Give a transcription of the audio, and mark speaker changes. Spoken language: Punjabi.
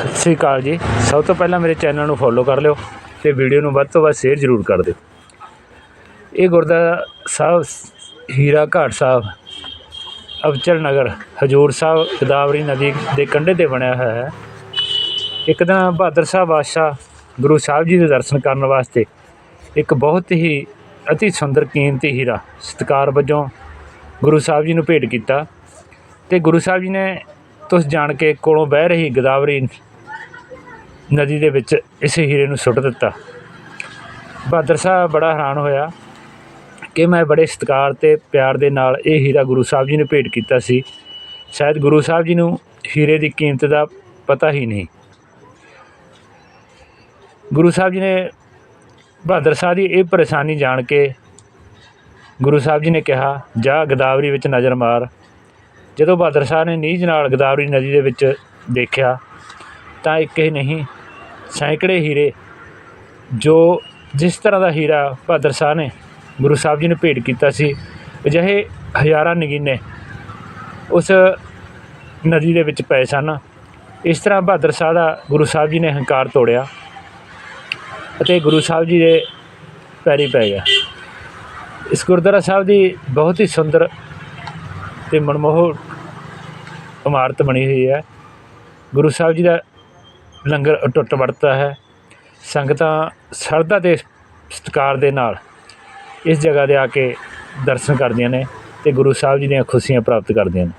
Speaker 1: ਸਤਿ ਸ੍ਰੀ ਅਕਾਲ ਜੀ। ਸਭ ਤੋਂ ਪਹਿਲਾਂ ਮੇਰੇ ਚੈਨਲ ਨੂੰ ਫੋਲੋ ਕਰ ਲਿਓ ਤੇ ਵੀਡੀਓ ਨੂੰ ਵੱਧ ਤੋਂ ਵੱਧ ਸ਼ੇਅਰ ਜ਼ਰੂਰ ਕਰ ਦਿਓ। ਇਹ ਗੁਰਦੁਆਰਾ ਸਾਹਿਬ, ਹੀਰਾ ਘਾਟ ਸਾਹਿਬ, ਅਬਚਲ ਨਗਰ, ਹਜੂਰ ਸਾਹਿਬ, ਗੋਦਾਵਰੀ ਨਦੀ ਦੇ ਕੰਢੇ ਤੇ ਬਣਿਆ ਹੋਇਆ ਹੈ। ਇੱਕ ਦਿਨ ਬਹਾਦਰ ਸਾਹਿਬ ਬਾਦਸ਼ਾਹ ਗੁਰੂ ਸਾਹਿਬ ਜੀ ਦੇ ਦਰਸ਼ਨ ਕਰਨ ਵਾਸਤੇ ਇੱਕ ਬਹੁਤ ਹੀ ਅਤੀ ਸੁੰਦਰ ਕੀਮਤੀ ਹੀਰਾ ਸਤਿਕਾਰ ਵਜੋਂ ਗੁਰੂ ਸਾਹਿਬ ਜੀ ਨੂੰ ਭੇਟ ਕੀਤਾ ਤੇ ਗੁਰੂ ਸਾਹਿਬ ਜੀ ਨੇ ਤੁਸ ਜਾਣ ਕੇ ਕੋਲੋਂ ਬਹਿ ਰਹੀ ਗੋਦਾਵਰੀ ਨਦੀ ਦੇ ਵਿੱਚ ਇਸ ਹੀਰੇ ਨੂੰ ਸੁੱਟ ਦਿੱਤਾ। ਬਹਾਦਰ ਸਾਹਿਬ ਬੜਾ ਹੈਰਾਨ ਹੋਇਆ ਕਿ ਮੈਂ ਬੜੇ ਸਤਿਕਾਰ ਤੇ ਪਿਆਰ ਦੇ ਨਾਲ ਇਹ ਹੀਰਾ ਗੁਰੂ ਸਾਹਿਬ ਜੀ ਨੂੰ ਭੇਟ ਕੀਤਾ ਸੀ। ਸ਼ਾਇਦ ਗੁਰੂ ਸਾਹਿਬ ਜੀ ਨੂੰ ਹੀਰੇ ਦੀ ਕੀਮਤ ਦਾ ਪਤਾ ਹੀ ਨਹੀਂ। ਗੁਰੂ ਸਾਹਿਬ ਜੀ ਨੇ ਬਹਾਦਰ ਸਾਹਿਬ ਦੀ ਇਹ ਪਰੇਸ਼ਾਨੀ ਜਾਣ ਕੇ ਗੁਰੂ ਸਾਹਿਬ ਜੀ ਨੇ ਕਿਹਾ, ਜਾ ਗਦਾਵਰੀ ਵਿੱਚ ਨਜ਼ਰ ਮਾਰ। ਜਦੋਂ ਬਹਾਦਰ ਸਾਹਿਬ ਨੇ ਨੀਝ ਨਾਲ ਗਦਾਵਰੀ ਨਦੀ ਦੇ ਵਿੱਚ ਦੇਖਿਆ, ਤਾਂ ਇੱਕ ਹੀ ਨਹੀਂ ਸੈਂਕੜੇ ਹੀਰੇ ਜੋ ਜਿਸ ਤਰ੍ਹਾਂ ਦਾ ਹੀਰਾ ਬਹਾਦਰ ਸ਼ਾਹ ਨੇ ਗੁਰੂ ਸਾਹਿਬ ਜੀ ਨੂੰ ਭੇਟ ਕੀਤਾ ਸੀ, ਅਜਿਹੇ ਹਜ਼ਾਰਾਂ ਨਗੀਨੇ ਉਸ ਨਦੀ ਦੇ ਵਿੱਚ ਪਏ ਸਨ। ਇਸ ਤਰ੍ਹਾਂ ਬਹਾਦਰ ਸ਼ਾਹ ਦਾ ਗੁਰੂ ਸਾਹਿਬ ਜੀ ਨੇ ਹੰਕਾਰ ਤੋੜਿਆ ਅਤੇ ਗੁਰੂ ਸਾਹਿਬ ਜੀ ਦੇ ਪੈਰੀ ਪੈ ਗਿਆ। ਇਸ ਗੁਰਦੁਆਰਾ ਸਾਹਿਬ ਦੀ ਬਹੁਤ ਹੀ ਸੁੰਦਰ ਤੇ ਮਨਮੋਹਕ ਇਮਾਰਤ ਬਣੀ ਹੋਈ ਹੈ। ਗੁਰੂ ਸਾਹਿਬ ਜੀ ਦਾ ਲੰਗਰ ਟੁੱਟ ਵਰਤਦਾ ਹੈ। ਸੰਗਤਾਂ ਸ਼ਰਧਾ ਤੇ ਸਤਿਕਾਰ ਦੇ ਨਾਲ ਇਸ ਜਗ੍ਹਾ ਦੇ ਆ ਕੇ ਦਰਸ਼ਨ ਕਰਦੀਆਂ ਨੇ ਤੇ ਗੁਰੂ ਸਾਹਿਬ ਜੀ ਦੀਆਂ ਖੁਸ਼ੀਆਂ ਪ੍ਰਾਪਤ ਕਰਦੀਆਂ ਨੇ।